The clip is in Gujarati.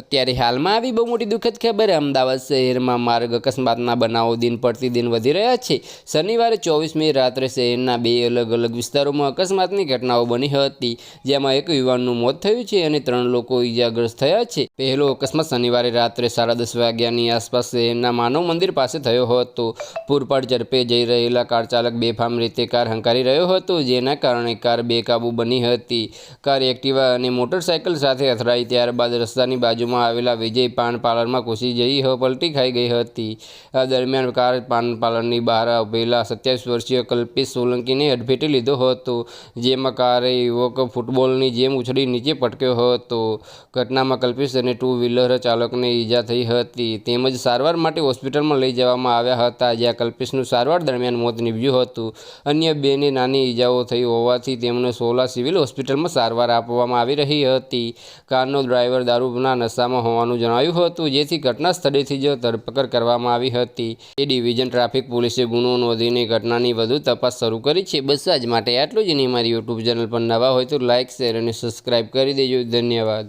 અત્યારે હાલમાં આવી બહુ મોટી દુઃખદ ખબર અમદાવાદ શહેરમાં માર્ગ અકસ્માતના બનાવો દિન પ્રતિદિન વધી રહ્યા છે. શનિવારે ચોવીસ મે રાત્રે શહેરના બે અલગ અલગ વિસ્તારોમાં અકસ્માતની ઘટનાઓ બની હતી, જેમાં એક યુવાનનું મોત થયું છે અને ત્રણ લોકો ઈજાગ્રસ્ત થયા છે. પહેલો અકસ્માત શનિવારે રાત્રે સાડા દસ વાગ્યાની આસપાસ શહેરના માનવ મંદિર પાસે થયો હતો. પૂરપાડ ઝડપે જઈ રહેલા કાર ચાલક બેફામ રીતે કાર હંકારી રહ્યો હતો, જેના કારણે કાર બેકાબૂ બની હતી. કાર એક્ટિવા અને મોટરસાયકલ સાથે અથડાઈ ત્યારબાદ રસ્તાની બાજુમાં આવેલા વિજય પાન પાર્લરમાં ઘૂસી જઈ પલટી ખાઈ ગઈ હતી. આ દરમિયાન કાર પાન પાર્લરની બહાર ઉભેલા સત્યાવીસ વર્ષીય કલ્પેશ સોલંકીને અડફેટે લીધો હતો, જેમાં કારે યુવક ફૂટબોલની જેમ ઉછળી નીચે પટક્યો હતો. ઘટનામાં કલ્પેશ અને ટુ વ્હીલર ચાલકને ઈજા થઈ હતી. તેમજ સારવાર માટે હોસ્પિટલમાં લઈ જવામાં આવ્યા હતા, જ્યાં કલ્પેશનું સારવાર દરમિયાન મોત નીપજ્યું હતું. અન્ય બેને નાની ઈજાઓ થઈ હોવાથી તેમને સોલા સિવિલ હોસ્પિટલમાં સારવાર આપવામાં આવી રહી હતી. કારનો ડ્રાઈવર દારૂના નશામાં હોવાનું જણાવ્યું હતું, જેથી ઘટના સ્થળેથી જ ધરપકડ કરવામાં આવી હતી. એ ડિવિઝન ટ્રાફિક પોલીસે ગુનો નોંધીને ઘટનાની વધુ તપાસ શરૂ કરી છે. બસ આજ માટે આટલું જ. નહીં મારી યુટ્યુબ ચેનલ પર નવા હોય તો લાઇક શેર અને સબસ્ક્રાઇબ કરી દેજો. ધન્યવાદ.